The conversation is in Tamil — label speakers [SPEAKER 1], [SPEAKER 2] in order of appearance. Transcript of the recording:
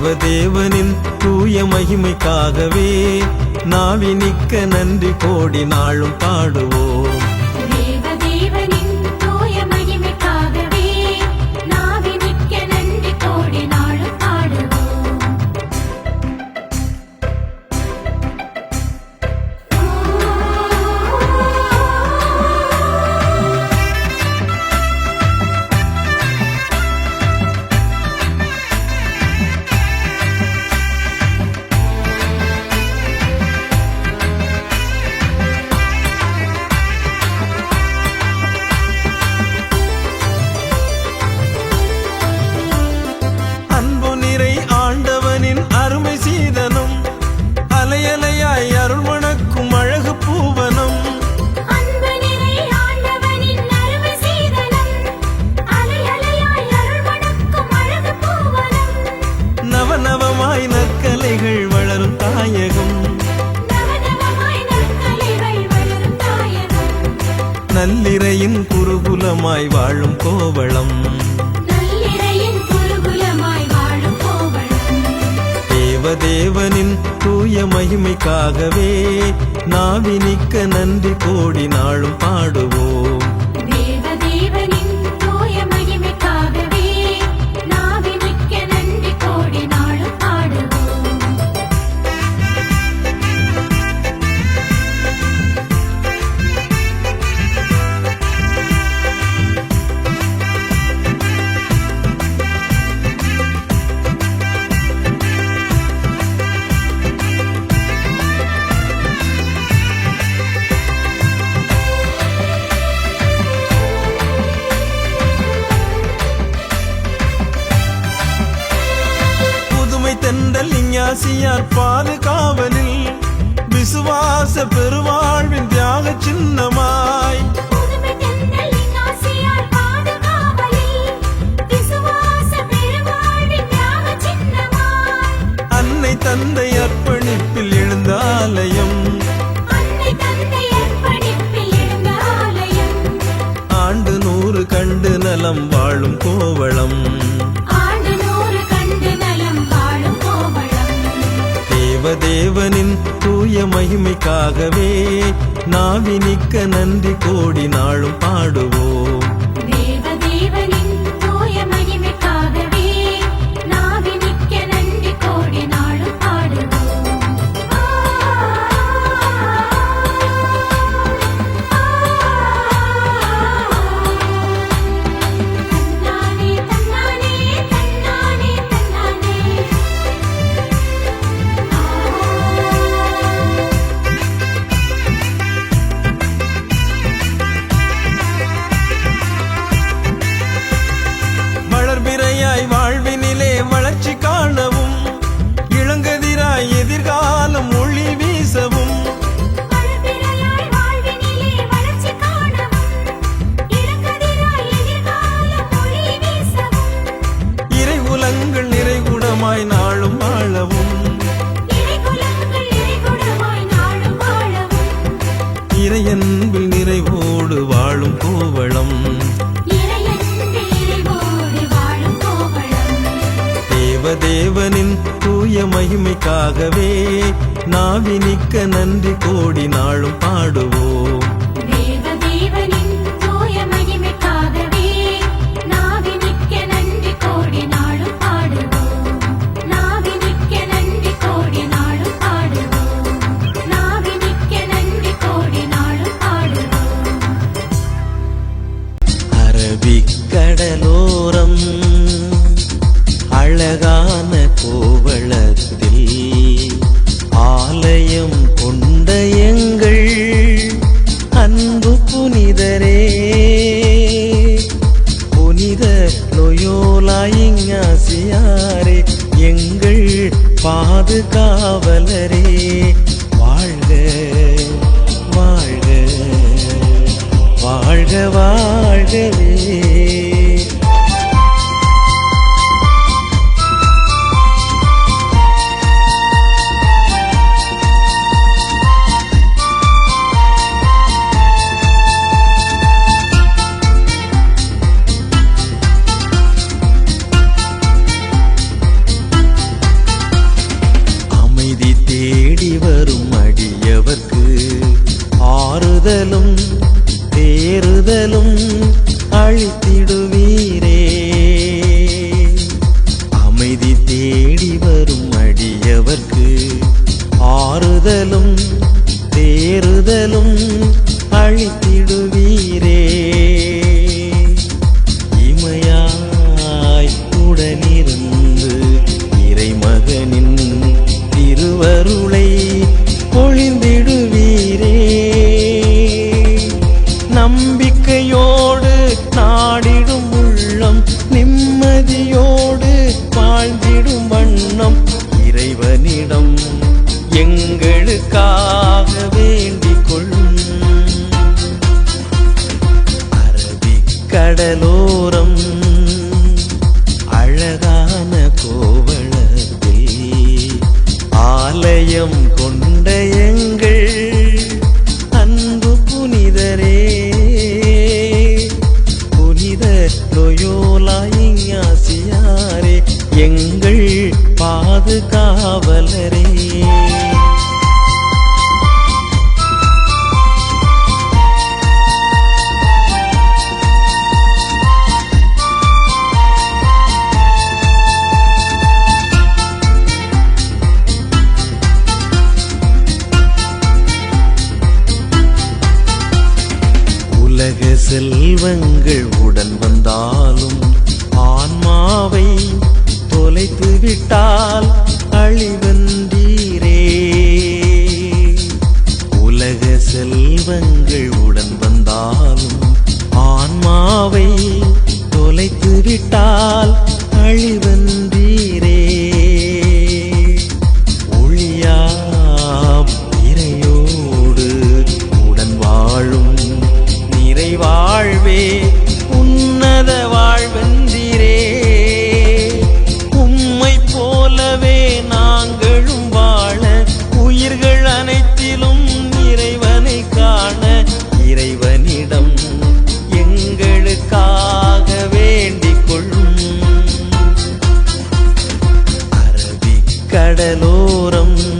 [SPEAKER 1] தேவதேவனின் தூய மகிமைக்காகவே நாவினிக்க நன்றி கோடி நாளும் பாடுவோம். நல்லிறையின் குருகுலமாய் வாழும் கோவளம். தேவதேவனின் தூய மகிமைக்காகவே நாவினிக்க நன்றி கோடி நாளும் பாடுவோம். விசுவாசியார் பாதுகாவலில் விசுவாச பெருவாழ்வின் தியாக சின்னமாய். அன்னை தந்தை அர்ப்பணிப்பில்
[SPEAKER 2] எழுந்தாலயம்
[SPEAKER 1] ஆண்டு நூறு கண்டு நலம் வாழும் கோவளம். தேவதேவனின் தூய மகிமைக்காகவே நாவினிக்க நன்றி கோடி நாளும் பாடுவோம்.
[SPEAKER 2] தூய மகிமைக்காகவே நாவினிக்க நன்றி கோடி நாளும் பாடுவோம்.
[SPEAKER 1] தேறுதலும்
[SPEAKER 2] தேறுதலும் அழித்திடுவீரே. அமைதி தேடி வரும் அடியவர்க்கு ஆறுதலும் தேறுதலும் அழித்திடுவீர். நம்பிக்கையோடு நாடிடும் உள்ளம் நிம்மதியோடு வாழ்ந்திடும் வண்ணம் இறைவனிடம் எங்களுக்காக வேண்டிக் கொள்ளும். அரபிக்கடலோரம் அழகான கோவளத்தில் ஆலயம் லொயோலா எங்கள் பாதுகாவலரே. உலக செல்வங்கள் உட வந்தாலும் தூரம்